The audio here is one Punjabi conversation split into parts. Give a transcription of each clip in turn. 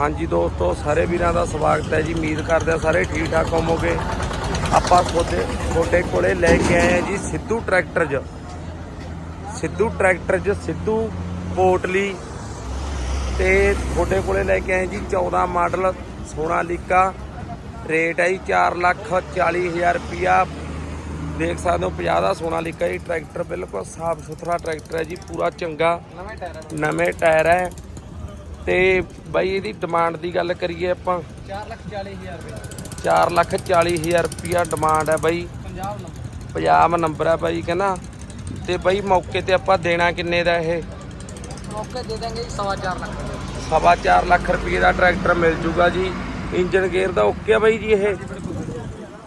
ਹਾਂਜੀ ਦੋਸਤੋ, ਸਾਰੇ ਵੀਰਾਂ ਦਾ ਸਵਾਗਤ ਹੈ ਜੀ। ਉਮੀਦ ਕਰਦੇ ਆ ਸਾਰੇ ਠੀਕ ਠਾਕ ਹੋਵੋਗੇ। ਆਪਾਂ ਤੁਹਾਡੇ ਤੁਹਾਡੇ ਕੋਲੇ ਲੈ ਕੇ ਆਏ ਆ ਜੀ ਸਿੱਧੂ ਟਰੈਕਟਰ 'ਚ। ਸਿੱਧੂ ਟਰੈਕਟਰ 'ਚ ਸਿੱਧੂ ਪੋਟਲੀ ਤੇ ਤੁਹਾਡੇ ਕੋਲੇ ਲੈ ਕੇ ਆਏ ਜੀ 14 ਮਾਡਲ ਸੋਨਾਲੀਕਾ ਰੇਟ ਹੈ ਜੀ 4 ਲੱਖ 40 ਹਜ਼ਾਰ ਰੁਪਿਆ ਦੇਖ ਸਕਦੇ ਹੋ 50 ਦਾ ਸੋਨਾਲੀਕਾ ਜੀ। ਟਰੈਕਟਰ ਬਿਲਕੁਲ ਸਾਫ਼ ਸੁਥਰਾ ਟਰੈਕਟਰ ਹੈ ਜੀ, ਪੂਰਾ ਚੰਗਾ। ਨਵੇਂ ਟਾਇਰ ਨਵੇਂ ਟਾਇਰ ਹੈ। ਤੇ ਬਾਈ ਇਹਦੀ ਡਿਮਾਂਡ ਦੀ ਗੱਲ ਕਰੀਏ ਆਪਾਂ। 4 ਲੱਖ 40 ਹਜ਼ਾਰ ਰੁਪਏ। 4 ਲੱਖ 40 ਹਜ਼ਾਰ ਰੁਪਿਆ ਡਿਮਾਂਡ ਹੈ ਬਾਈ। ਪੰਜਾਬ ਨੰਬਰ। ਪੰਜਾਬ ਨੰਬਰ ਹੈ ਬਾਈ ਕਹਿੰਦਾ। ਤੇ ਬਾਈ ਮੌਕੇ ਤੇ ਆਪਾਂ ਦੇਣਾ ਕਿੰਨੇ ਦਾ ਇਹ? ਮੌਕੇ ਦੇ ਦਾਂਗੇ ਜੀ ਲੱਖ। ਸਵਾ ਚਾਰ ਲੱਖ ਰੁਪਏ ਦਾ ਟਰੈਕਟਰ ਮਿਲ ਜੂਗਾ ਜੀ। ਇੰਜਨ ਗੇਅਰ ਦਾ ਓਕੇ ਆ ਬਾਈ ਜੀ ਇਹ?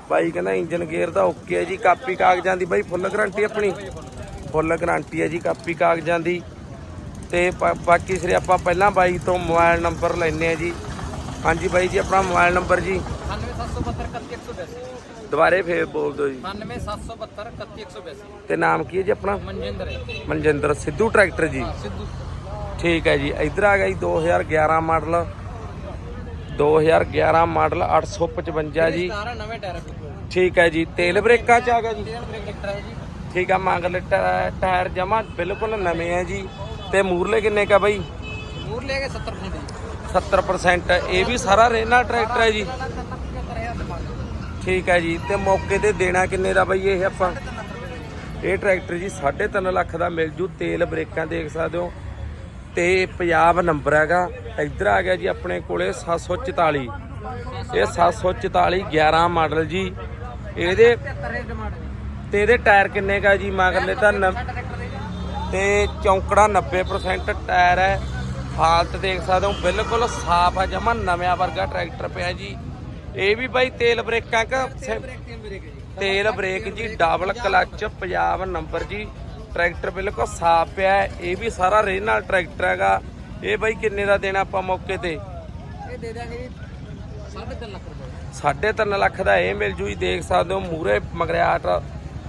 ਬਾਈ ਕਹਿੰਦਾ ਇੰਜਨ ਗੇਅਰ ਦਾ ਓਕੇ ਹੈ ਜੀ ਕਾਪੀ ਕਾਗਜ਼ਾਂ ਦੀ ਬਾਈ ਫੁੱਲ ਗਾਰੰਟੀ ਆਪਣੀ? ਫੁੱਲ ਗਾਰੰਟੀ ਹੈ ਜੀ ਕਾਪੀ ਕਾਗਜ਼ਾਂ ਦੀ। ਤੇ ਬਾਕੀ ਸਿਰੇ ਆਪਾਂ ਪਹਿਲਾਂ ਬਾਈ ਤੋਂ ਮੋਬਾਈਲ ਨੰਬਰ ਲੈਣੇ ਆ ਜੀ। ਹਾਂਜੀ ਬਾਈ ਜੀ ਆਪਣਾ ਮੋਬਾਈਲ ਨੰਬਰ ਜੀ। 97772 31182 ਦੁਬਾਰੇ ਫੇਰ ਬੋਲ ਦਿਓ ਜੀ। 97772 31182 ਤੇ ਨਾਮ ਕੀ ਹੈ ਜੀ ਆਪਣਾ? ਮਨਜਿੰਦਰ ਮਨਜਿੰਦਰ ਸਿੱਧੂ ਟਰੈਕਟਰ ਜੀ। ਸਿੱਧੂ। ਠੀਕ ਹੈ ਜੀ ਇੱਧਰ ਆ ਗਿਆ ਜੀ 2011 ਮਾਡਲ। 2011 ਮਾਡਲ 855 ਜੀ। ਸਾਰਾ ਨਵੇਂ ਟਾਇਰ ਆ ਠੀਕ ਹੈ ਜੀ ਤੇਲ ਬ੍ਰੇਕਾਂ ਚ ਆ ਗਿਆ ਜੀ। ਤੇਲ ਬ੍ਰੇਕ ਟਰੈਕਟਰ ਹੈ ਜੀ। ਠੀਕ ਆ ਮੰਗਲ ਟਾਇਰ ਜਮਾ ਬਿਲਕੁਲ ਨਵੇਂ ਹੈ ਜੀ। ਤੇ ਮੂਰਲੇ ਕਿੰਨੇ ਕਾ ਬਾਈ? ਮੂਰ ਲੈ ਕੇ 70% ਜੀ। 70% ਇਹ ਵੀ ਸਾਰਾ ਰੇਨਾ ਟਰੈਕਟਰ ਹੈ ਜੀ? 75000 ਡਿਮਾਂਡ ਠੀਕ ਹੈ ਜੀ ਤੇ ਮੌਕੇ ਤੇ ਦੇਣਾ ਕਿੰਨੇ ਦਾ ਬਾਈ ਇਹ ਆਪਾਂ? ਇਹ ਟਰੈਕਟਰ ਜੀ 3.5 ਲੱਖ ਦਾ ਮਿਲ ਜੂ ਤੇਲ ਬ੍ਰੇਕਾਂ ਦੇਖ ਸਕਦੇ ਹੋ। ਤੇ ਪੰਜਾਬ ਨੰਬਰ ਹੈਗਾ ਇੱਧਰ ਆ ਗਿਆ ਜੀ ਆਪਣੇ ਕੋਲੇ 744 ਇਹ 744 11 ਮਾਡਲ ਜੀ। ਇਹਦੇ 75000 ਡਿਮਾਂਡ ਹੈ ਤੇ ਇਹਦੇ ਟਾਇਰ ਕਿੰਨੇ ਕਾ ਜੀ ਮਗਰਲੇ ਤਾਂ ਨਵ- ਤੇ ਚੌਂਕੜਾ 90% ਟਾਇਰ ਹੈ। ਹਾਲਤ ਦੇਖ ਸਕਦੇ ਹੋ ਬਿਲਕੁਲ ਸਾਫ਼ ਹੈ। ਜਮਾ ਨਵਿਆਂ ਵਰਗਾ ਟਰੈਕਟਰ ਪਿਆ ਜੀ। ਇਹ ਵੀ ਬਾਈ ਤੇਲ ਬ੍ਰੇਕਾਂ ਕ ਤੇਲ ਬ੍ਰੇਕ ਜੀ। ਡਬਲ ਕਲਚ ਪੰਜਾਬ ਨੰਬਰ ਜੀ। ਟਰੈਕਟਰ ਬਿਲਕੁਲ ਸਾਫ਼ ਪਿਆ। ਇਹ ਵੀ ਸਾਰਾ ਰੇਨ ਨਾਲ ਟਰੈਕਟਰ ਹੈਗਾ। ਇਹ ਬਾਈ ਕਿੰਨੇ ਦਾ ਦੇਣਾ ਆਪਾਂ ਮੌਕੇ ਤੇ? ਇਹ ਦੇ ਦਾਂਗੇ ਜੀ 3.5 ਲੱਖ ਰੁਪਏ। 3.5 ਲੱਖ ਦਾ ਇਹ ਮਿਲ ਜੂ ਜੀ। ਦੇਖ ਸਕਦੇ ਹੋ ਮੂਰੇ ਮਗਰਿਆਟ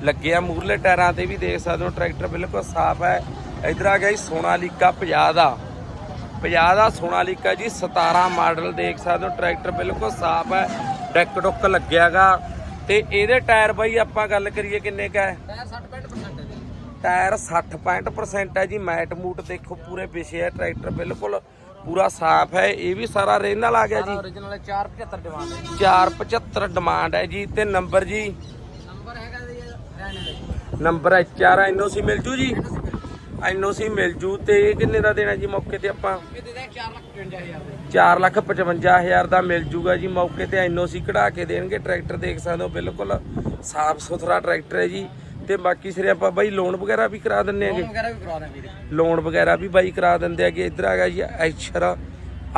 ਲੱਗਿਆ ਮੂਰਲੇ ਟਾਇਰਾਂ ਤੇ ਵੀ ਦੇਖ ਸਕਦੇ ਹੋ ਟਰੈਕਟਰ ਬਿਲਕੁਲ ਸਾਫ਼ ਹੈ। ਇਧਰ ਆ ਗਿਆ ਜੀ ਸੋਨਾਲੀਕਾ 50 ਦਾ। 50 ਦਾ ਸੋਨਾਲੀਕਾ ਜੀ 17 ਮਾਡਲ ਦੇਖ ਸਕਦੇ ਹੋ ਟਰੈਕਟਰ ਬਿਲਕੁਲ ਸਾਫ਼ ਹੈ ਡੈਕ ਡੁੱਕ ਲੱਗਿਆਗਾ ਤੇ ਇਹਦੇ ਟਾਇਰ ਬਾਈ ਆਪਾਂ ਗੱਲ ਕਰੀਏ ਕਿੰਨੇ ਕਾ ਹੈ? ਟਾਇਰ 60-65% ਹੈ ਟਾਇਰ 60-65% ਹੈ ਜੀ ਮੈਟ ਮੂਟ ਦੇਖੋ ਪੂਰੇ ਵਿਛੇ ਹੈ ਟਰੈਕਟਰ ਬਿਲਕੁਲ ਪੂਰਾ ਸਾਫ਼ ਹੈ। ਇਹ ਵੀ ਸਾਰਾ ਰੇਨ ਨਾਲ ਆ ਗਿਆ ਜੀ। origignal 475 ਡਿਮਾਂਡ ਹੈ 475 ਡਿਮਾਂਡ ਹੈ ਜੀ। ਤੇ ਨੰਬਰ ਜੀ ਨੰਬਰ ਹੈਗਾ ਜੀ ਰਹਿਣ ਦੇ ਨੰਬਰ ਐਚਆਰ ਐਨਓਸੀ ਮਿਲ ਜੂ ਜੀ। ਐਨਓਸੀ ਮਿਲ ਜੂ ਤੇ ਇਹ ਕਿੰਨੇ ਦਾ ਦੇਣਾ ਜੀ ਮੌਕੇ ਤੇ ਆਪਾਂ? ਇਹ ਦੇ ਦਾਂਗੇ 455000 ਦੇ 455000 ਦਾ ਮਿਲ ਜੂਗਾ ਜੀ ਮੌਕੇ ਤੇ। ਐਨਓਸੀ ਕਢਾ ਕੇ ਦੇਣਗੇ। ਟਰੈਕਟਰ ਦੇਖ ਸਕਦੇ ਹੋ ਬਿਲਕੁਲ ਸਾਫ਼ ਸੁਥਰਾ ਟਰੈਕਟਰ ਹੈ ਜੀ। ਤੇ ਬਾਕੀ ਸਿਰੇ ਆਪਾਂ ਬਾਈ ਲੋਨ ਵਗੈਰਾ ਵੀ ਕਰਾ ਦਿੰਨੇ ਲੋਨ ਹੈਗੇ ਵਗੈਰਾ ਵੀ ਕਰਾ ਦਾਂ ਲੋਨ ਵਗੈਰਾ ਵੀ ਬਾਈ ਕਰਾ ਦਿੰਦੇ ਹੈਗੇ। ਇੱਧਰ ਆ ਗਿਆ ਜੀ ਐਸ਼ਰ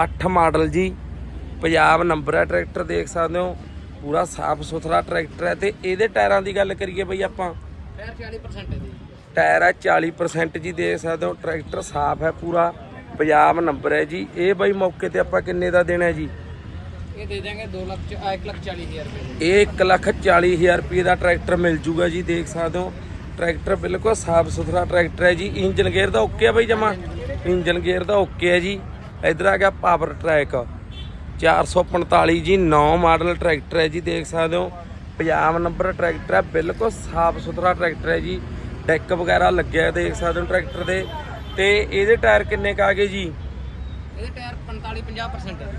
8 ਮਾਡਲ ਜੀ। ਪੰਜਾਬ ਨੰਬਰ ਹੈ ਟਰੈਕਟਰ ਦੇਖ ਸਕਦੇ ਹੋ। ਪੂਰਾ ਸਾਫ਼ ਸੁਥਰਾ ਟਰੈਕਟਰ ਹੈ ਤੇ ਇਹਦੇ ਟਾਇਰਾਂ ਦੀ ਗੱਲ ਕਰੀਏ ਬਈ ਆਪਾਂ। ਟਾਇਰ 40% ਹੈ ਜੀ। ਟਾਇਰ ਹੈ 40% ਜੀ ਦੇਖ ਸਕਦੇ ਹੋ ਟਰੈਕਟਰ ਸਾਫ਼ ਹੈ ਪੂਰਾ ਪੰਜਾਬ ਨੰਬਰ ਹੈ ਜੀ। ਇਹ ਬਾਈ ਮੌਕੇ ਤੇ ਆਪਾਂ ਕਿੰਨੇ ਦਾ ਦੇਣਾ ਹੈ ਜੀ? ਇਹ ਦੇ ਦਾਂਗੇ 2 ਲੱਖ 1 ਲੱਖ 40000 ਰੁਪਏ ਇਹ 1 ਲੱਖ 40 ਹਜ਼ਾਰ ਰੁਪਏ ਦਾ ਟਰੈਕਟਰ ਮਿਲ ਜੂਗਾ ਜੀ ਦੇਖ ਸਕਦੇ ਹੋ। ਟਰੈਕਟਰ ਬਿਲਕੁਲ ਸਾਫ਼ ਸੁਥਰਾ ਟਰੈਕਟਰ ਹੈ ਜੀ। ਇੰਜਨ ਗੇਅਰ ਦਾ ਓਕੇ ਆ ਬਾਈ ਜਮਾ? ਇੰਜਨ ਗੇਅਰ ਦਾ ਓਕੇ ਹੈ ਜੀ। ਇਧਰ ਆ ਗਿਆ ਪਾਵਰ ਟਰੈਕ। 445 ਜੀ 9 ਮਾਡਲ ਟਰੈਕਟਰ ਹੈ ਜੀ ਦੇਖ ਸਕਦੇ ਹੋ। ਪੰਜਾਬ ਨੰਬਰ ਟਰੈਕਟਰ ਹੈ ਬਿਲਕੁਲ ਸਾਫ਼ ਸੁਥਰਾ ਟਰੈਕਟਰ ਹੈ ਜੀ। ਡੈਕ ਵਗੈਰਾ ਲੱਗਿਆ ਦੇਖ ਸਕਦੇ ਹੋ ਟਰੈਕਟਰ ਦੇ। ਤੇ ਇਹਦੇ ਟਾਇਰ ਕਿੰਨੇ ਕ ਗਏ ਜੀ? ਇਹਦੇ ਟਾਇਰ 45 50% ਹੈ।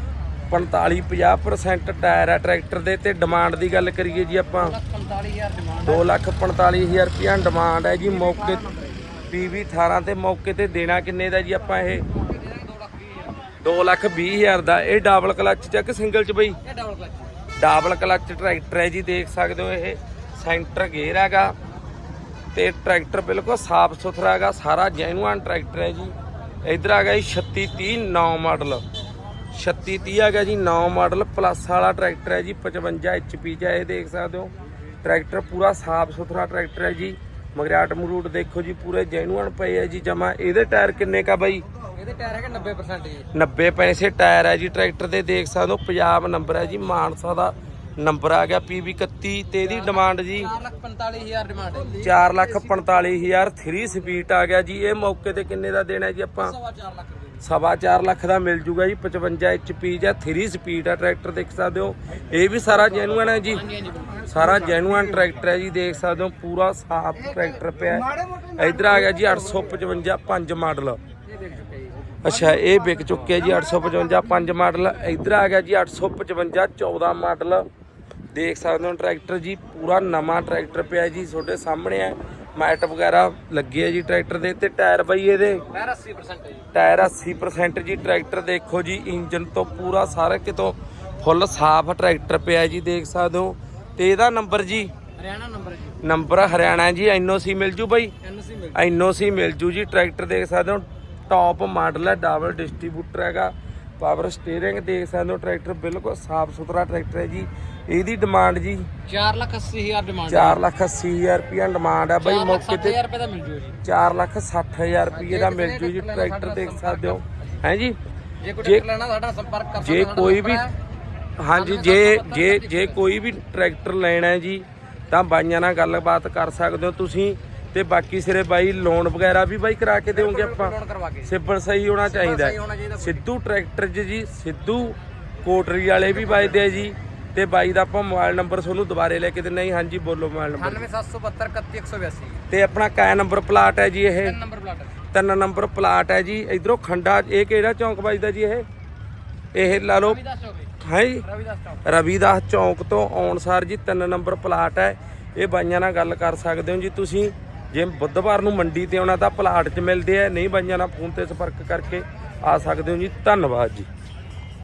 45 50% ਟਾਇਰ ਹੈ ਟਰੈਕਟਰ ਦੇ। ਤੇ ਡਿਮਾਂਡ ਦੀ ਗੱਲ ਕਰੀਏ ਜੀ ਆਪਾਂ। 45000 ਡਿਮਾਂਡ ਦੋ ਲੱਖ 45000 ਰੁਪਇਆ ਡਿਮਾਂਡ ਹੈ ਜੀ ਮੌਕੇ ਪੀਵੀ 18 ਤੇ ਮੌਕੇ ਤੇ ਦੇਣਾ ਕਿੰਨੇ ਦਾ ਜੀ ਆਪਾਂ ਇਹ? ਦੇ ਦਾਂਗੇ 2 ਲੱਖ 20000 2 ਲੱਖ 20000 ਦਾ। ਇਹ ਡਬਲ ਕਲਚ ਚੱਕ ਸਿੰਗਲ ਚ ਬਈ। ਇਹ double clutch double clutch tractor ਹੈ ਜੀ, ਦੇਖ ਸਕਦੇ ਹੋ ਇਹ। ਸੈਂਟਰ ਗੇਅਰ ਹੈਗਾ ਤੇ ਟਰੈਕਟਰ ਬਿਲਕੁਲ ਸਾਫ਼ ਸੁਥਰਾ ਹੈਗਾ, ਸਾਰਾ ਜੈਨੂਅਨ ਟਰੈਕਟਰ ਹੈ ਜੀ। ਇਧਰ ਆ ਗਿਆ ਜੀ 3630 9 ਮਾਡਲ। 3630 ਆ ਗਿਆ ਜੀ 9 ਮਾਡਲ ਪਲੱਸ ਵਾਲਾ ਟਰੈਕਟਰ ਹੈ ਜੀ 55 HP ਚ ਇਹ ਦੇਖ ਸਕਦੇ ਹੋ। ਟਰੈਕਟਰ ਪੂਰਾ ਸਾਫ਼ ਸੁਥਰਾ ਟਰੈਕਟਰ ਹੈ ਜੀ। ਮਗਰਾਟ ਮਰੂਟ ਦੇਖੋ ਜੀ, ਪੂਰੇ ਜੈਨੂਅਨ ਪਏ ਹੈ ਜੀ ਜਮਾ। ਇਹਦੇ ਟਾਇਰ ਕਿੰਨੇ ਕਾ ਬਾਈ? ਇਹਦੇ ਟਾਇਰ ਹੈਗੇ 90% ਜੀ। 90 ਪੈਸੇ ਟਾਇਰ ਹੈ ਜੀ ਟਰੈਕਟਰ ਦੇ ਦੇਖ ਸਕਦੇ ਹੋ ਪੰਜਾਬ ਨੰਬਰ ਹੈ ਜੀ ਮਾਨਸਾ ਦਾ ਨੰਬਰ ਆ ਗਿਆ PB 31 ਤੇ ਇਹਦੀ ਡਿਮਾਂਡ ਜੀ। 4 ਲੱਖ 45000 ਡਿਮਾਂਡ ਹੈ 4 ਲੱਖ 45000 3 ਸਪੀਡ ਆ ਗਿਆ ਜੀ ਇਹ ਮੌਕੇ ਤੇ ਕਿੰਨੇ ਦਾ ਦੇਣਾ ਜੀ ਆਪਾਂ? ਸਵਾ 4 ਲੱਖ ਸਵਾ ਚਾਰ ਲੱਖ ਦਾ ਮਿਲ ਜੂਗਾ ਜੀ 55 HP ਜਾਂ 3 ਸਪੀਡ ਆ ਟਰੈਕਟਰ ਦੇਖ ਸਕਦੇ ਹੋ। ਇਹ ਵੀ ਸਾਰਾ ਜੈਨੂਅਨ ਹੈ ਜੀ। ਸਾਰਾ ਜੈਨੂਅਨ ਟਰੈਕਟਰ ਹੈ ਜੀ ਦੇਖ ਸਕਦੇ ਹੋ ਪੂਰਾ ਸਾਫ਼ ਟਰੈਕਟਰ ਪਿਆ। ਇੱਧਰ ਆ ਗਿਆ ਜੀ 855 5 ਮਾਡਲ। ਅੱਛਾ ਇਹ ਵਿਕ ਚੁੱਕਿਆ ਜੀ 855 5 ਮਾਡਲ। ਇੱਧਰ ਆ ਗਿਆ ਜੀ 855 14 ਮਾਡਲ। ਦੇਖ ਸਕਦੇ ਹੋ ਟਰੈਕਟਰ ਜੀ ਪੂਰਾ ਨਵਾਂ ਟਰੈਕਟਰ ਪਿਆ ਜੀ ਤੁਹਾਡੇ ਸਾਹਮਣੇ ਹੈ ਮੈਟ ਵਗੈਰਾ ਲੱਗੇ ਆ ਜੀ ਟਰੈਕਟਰ ਦੇ ਤੇ ਟਾਇਰ ਬਈ ਇਹਦੇ। ਟਾਇਰ 80% ਹੈ ਜੀ। ਟਾਇਰ 80% ਜੀ ਟਰੈਕਟਰ ਦੇਖੋ ਜੀ ਇੰਜਨ ਤੋਂ ਪੂਰਾ ਸਾਰਾ ਕਿਤੋਂ ਫੁੱਲ ਸਾਫ਼ ਟਰੈਕਟਰ ਪਿਆ ਜੀ ਦੇਖ ਸਕਦੇ ਹੋ। ਤੇ ਇਹਦਾ ਨੰਬਰ ਜੀ? ਹਰਿਆਣਾ ਨੰਬਰ ਜੀ। ਨੰਬਰ ਹਰਿਆਣਾ ਜੀ ਐਨਓਸੀ ਮਿਲ ਜੂ ਬਈ? ਐਨਸੀ ਮਿਲ ਐਨਓਸੀ ਮਿਲ ਜੂ ਜੀ ਟਰੈਕਟਰ ਦੇਖ ਸਕਦੇ ਹੋ। ਟੌਪ ਮਾਡਲ ਹੈ ਡਬਲ ਡਿਸਟ੍ਰੀਬਿਊਟਰ ਹੈਗਾ। ਪਾਵਰ ਸਟੀਅਰਿੰਗ ਦੇਖ ਸਕਦੇ ਹੋ ਟਰੈਕਟਰ ਬਿਲਕੁਲ ਸਾਫ਼ ਸੁਥਰਾ ਟਰੈਕਟਰ ਹੈ ਜੀ। ਇਹਦੀ ਡਿਮਾਂਡ ਜੀ 4 ਲੱਖ 80 ਹਜ਼ਾਰ ਡਿਮਾਂਡ 4 ਲੱਖ 80 ਹਜ਼ਾਰ ਰੁਪਇਆ ਡਿਮਾਂਡ ਹੈ ਬਈ ਮੌਕੇ ਤੇ 60 ਰੁਪਏ ਦਾ ਮਿਲ ਜੂ ਜੀ। 4 ਲੱਖ 60 ਹਜ਼ਾਰ ਰੁਪਏ ਦਾ ਮਿਲ ਜੂ ਜੀ ਟਰੈਕਟਰ ਦੇਖ ਸਕਦੇ ਹੋ। ਹੈ ਜੀ? ਜੇ ਕੋਈ ਜੇ- ਟਰੈਕਟਰ ਲੈਣਾ ਸਾਡਾ ਸੰਪਰਕ ਕਰ ਜੇ ਸਕਦਾ ਸਾਡਾ ਕੋਈ ਵੀ। ਹਾਂਜੀ ਜੇ ਜੇ ਜੇ ਕੋਈ ਵੀ ਟਰੈਕਟਰ ਲੈਣਾ ਹੈ ਜੀ ਤਾਂ ਬਾਈਆਂ ਨਾਲ ਗੱਲਬਾਤ ਕਰ ਸਕਦੇ ਹੋ। ਤੁਸੀਂ ਤੇ ਬਾਕੀ ਸਿਰੇ ਬਾਈ ਲੋਨ ਵਗੈਰਾ ਵੀ ਬਾਈ ਕਰਾ ਕੇ ਦੇਵੋਗੇ ਆਪਾਂ। ਲੋਨ ਕਰਵਾ ਕੇ। ਸਿੱਬਲ ਸਹੀ ਹੋਣਾ ਚਾਹੀਦਾ ਸਹੀ ਹੋਣਾ ਚਾਹੀਦਾ ਹੈ। ਸਿੱਧੂ ਟਰੈਕਟਰ 'ਚ ਜੀ ਸਿੱਧੂ ਕੋਟਰੀ ਵਾਲੇ ਵੀ ਵੱਜਦੇ ਆ ਜੀ। ਤੇ ਬਾਈ ਦਾ ਆਪਾਂ ਮੋਬਾਈਲ ਨੰਬਰ ਤੁਹਾਨੂੰ ਦੁਬਾਰੇ ਲੈ ਕੇ ਹਾਂ ਜੀ। ਹਾਂਜੀ ਬੋਲੋ ਮੋਬਾਈਲ ਨੰਬਰ। 98772 31182 ਤੇ ਆਪਣਾ ਕੈ ਨੰਬਰ ਪਲਾਟ ਹੈ ਜੀ ਇਹ? ਤਿੰਨ ਨੰਬਰ ਪਲਾਟ ਹੈ। ਤਿੰਨ ਨੰਬਰ ਪਲਾਟ ਹੈ ਜੀ। ਇਧਰੋਂ ਖੰਡਾ ਇਹ ਕਿਹੜਾ ਚੌਂਕ ਵੱਜਦਾ ਜੀ ਇਹ? ਇਹ ਲਾ ਲਓ। ਰਵਿਦਾਸ ਚੌਕ ਜੀ। ਹੈ ਜੀ? ਰਵਿਦਾਸ ਚੌਕ। ਰਵੀਦਾਸ ਚੌਂਕ ਤੋਂ ਆਉਣ ਸਾਰ ਜੀ ਤਿੰਨ ਨੰਬਰ ਪਲਾਟ ਹੈ। ਇਹ ਬਾਈਆਂ ਨਾਲ ਗੱਲ ਕਰ ਸਕਦੇ ਹੋ ਜੀ ਤੁਸੀਂ। ਜੇ ਬੁੱਧਵਾਰ ਨੂੰ ਮੰਡੀ ਤੇ ਆਉਣਾ ਤਾਂ ਪਲਾਟ 'ਚ ਮਿਲਦੇ ਆ, ਨਹੀਂ ਬਾਈਆਂ ਨਾਲ ਫੋਨ ਤੇ ਸੰਪਰਕ ਕਰਕੇ ਆ ਸਕਦੇ ਹੋ ਜੀ। ਧੰਨਵਾਦ ਜੀ।